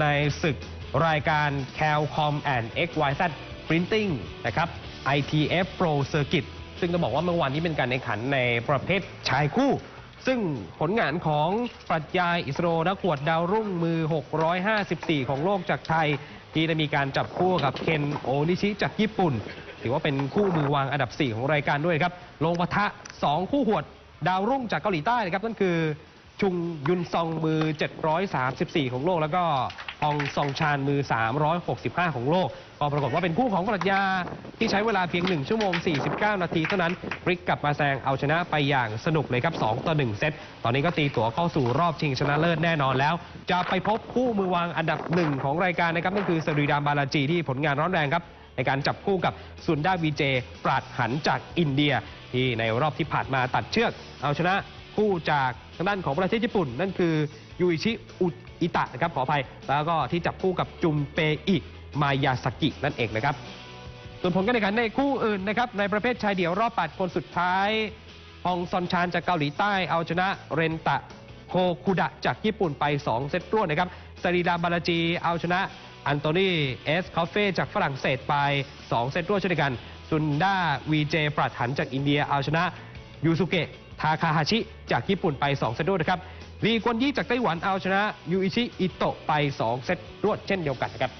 ในศึกรายการ Calcom and XYZ Printing นะครับ ITF Pro Circuit ซึ่งต้องบอกว่าเมื่อวานนี้เป็นการแข่งขันในประเภทชายคู่ ซึ่งผลงานของปรัชญาอิสโรนักขวดดาวรุ่งมือ 654 ของโลกจากไทย ที่ได้มีการจับคู่กับเคนโอนิชิจากญี่ปุ่น ถือว่าเป็นคู่มือวางอันดับ 4 ของรายการด้วยครับ ลงปะทะ 2 คู่หวดดาวรุ่งจากเกาหลีใต้นะครับนั่นคือ ชุงยุนซองมือ 734 ของโลกแล้วก็ องซองชานมือ 365 ของโลก ก็ปรากฏว่าเป็นคู่ของปรัชญาที่ใช้เวลาเพียง 1 ชั่วโมง 49 นาทีเท่านั้นพลิกกลับมาแซงเอาชนะไปอย่างสนุกเลยครับ 2 ต่อ 1 เซต ตอนนี้ก็ตีตั๋วเข้าสู่รอบชิงชนะเลิศแน่นอนแล้ว จะไปพบคู่มือวางอันดับหนึ่งของรายการนะครับนั่นคือสรีดามบาลาจีที่ผลงานร้อนแรงครับในการจับคู่กับซุนดาวีเจ ปราดหันจากอินเดีย ที่ในรอบที่ผ่านมาตัดเชือก เอาชนะคู่จากทางด้านของประเทศญี่ปุ่น นั่นคือ ยูอิชิอุอิตะนะครับขออภัย แล้วก็ที่จับคู่กับจุมเปอิมายาสกินั่นเองนะครับ ส่วนผลการแข่งขันในคู่อื่นนะครับในประเภทชายเดี่ยวรอบ 8 คนสุดท้ายฮองซอนชานจากเกาหลีใต้เอาชนะเรนตะโฮคุดะจากญี่ปุ่นไป 2 เซตรวดนะครับสรีดาบาลาจีเอาชนะอันโตนีเอสคอฟเฟ่จากฝรั่งเศสไป 2 เซตรวดเช่นเดียวกันซุนด้าวีเจปรัดหันจากอินเดียเอาชนะ ยูสุเกะทาคาฮาชิ จากญี่ปุ่นไป 2 เซตรวดนะครับลีกวนยี่จากไต้หวันเอาชนะยูอิชิอิโตะไป 2 เซตรวดเช่นเดียวกันนะครับ